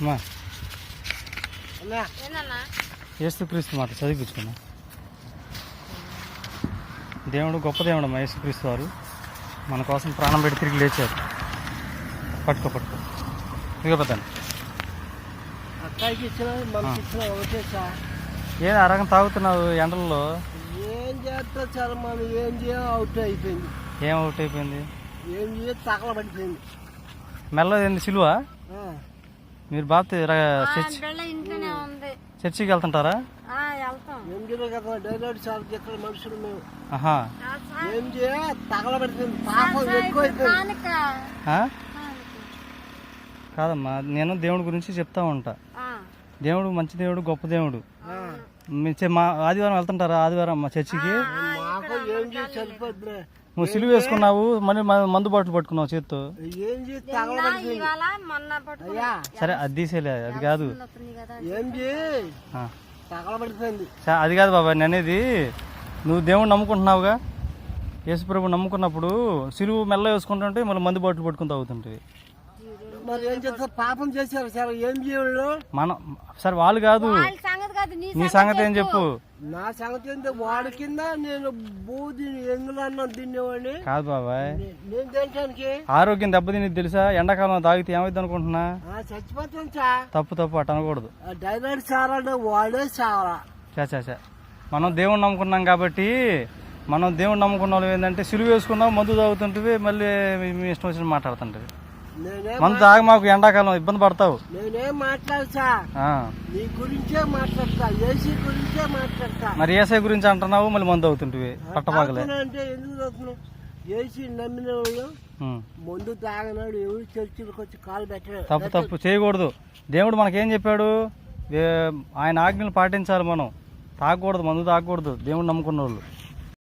అమ్మా. యేసుక్రీస్తు మాట చదివించుకున్నా. దేవుడు గొప్ప దేవుడు అమ్మా యేసుక్రీస్తు వారు. మన కోసం ప్రాణం పెట్టి తిరిగి లేచారు. పట్టుకో పట్టుకో. ఇదిగో పెద్దాను ఏం అరగం తాగుతున్నావు ఎండల్లో? ఏం చేస్తా మనం ఏం చేయ అవుట్ అయిపోయింది. ఏం అవుట్ అయిపోయింది? ఏం చేయ తగలబడిపోయింది మెల్ల ఏంది సిలువ? మీరు బాప్తి ఆ, చర్చి చర్చికి వెళ్తుంటారా. కాదమ్మా నేను దేవుడి గురించి చెప్తా ఉంటా. ఆ, దేవుడు మంచి దేవుడు గొప్ప దేవుడు. ఆ, మీ చె- మా ఆదివారం వెళ్తుంటారా? ఆదివారం మా చర్చికి? నువ్వు సిలువ వేసుకున్నావు మళ్ళీ మందు బాటిల్ పట్టుకున్నావు చేత్తో. సరే అది తీసేలే అది కాదు. అది కాదు బాబా నేను అనేది నువ్వు దేవుడు నమ్ముకుంటున్నావుగా? యేసుప్రభు నమ్ముకున్నప్పుడు సిలువు మెల్ల వేసుకుంటుంటే మళ్ళీ మందు బాటిల్ పట్టుకుని తాగుతుంటే. మరి ఏం చేస్తారు? పాపం చేశారు సార్. ఏం చేయాలి మనం సరే వాళ్ళు కాదు. కాదు నీ సంగతి ఏం చెప్పు. నా సంగతి ఏంటో వాడి కింద నేను బూది ఎంగులన్నం తినేవాడిని. కాదు బాబాయ్. నేను తినటానికి ఆరోగ్యం దెబ్బతిని తెలుసా? ఎండాకాలం తాగితే ఏమైంది అనుకుంటున్నా ఆ, చచ్చిపోతాను చా. తప్పు తప్పు అట్ట అనకూడదు. డైరెక్ట్ సారా వాడే సారా. చా చా చా. మనం దేవుణ్ణి నమ్ముకున్నాం కాబట్టి మనం దేవుణ్ణి నమ్ముకున్న వాళ్ళు ఏంటంటే సిలువ వేసుకున్నావు మందు తాగుతుంటే మళ్ళీ మీ- ఇష్టం వచ్చిన మాట్లాడుతుంటది మందు తాగి మాకు ఎండాకాలం ఇబ్బంది పడతావు. నేనేం మాట్లాడతా. ఆ. నీ గురించే మాట్లాడతా. ఏసీ గురించే మాట్లాడతా. మరి ఏసై గురించి అంటున్నావు మళ్ళీ మందు అవుతుంటివి పట్టపాకలే అంటే ఎందుకు ఏసీ నమ్మిన వాళ్ళు ఉం. మందు తాగినాడు ఎవరు చర్చిలకు వచ్చి కాలు పెట్టాడు తప్పు తప్పు చేయకూడదు. దేవుడు మనకేం చెప్పాడు? ఆయన ఆజ్ఞలు పాటించాలి మనం. తాగకూడదు మందు తాగకూడదు. దేవుడు నమ్ముకున్న వాళ్ళు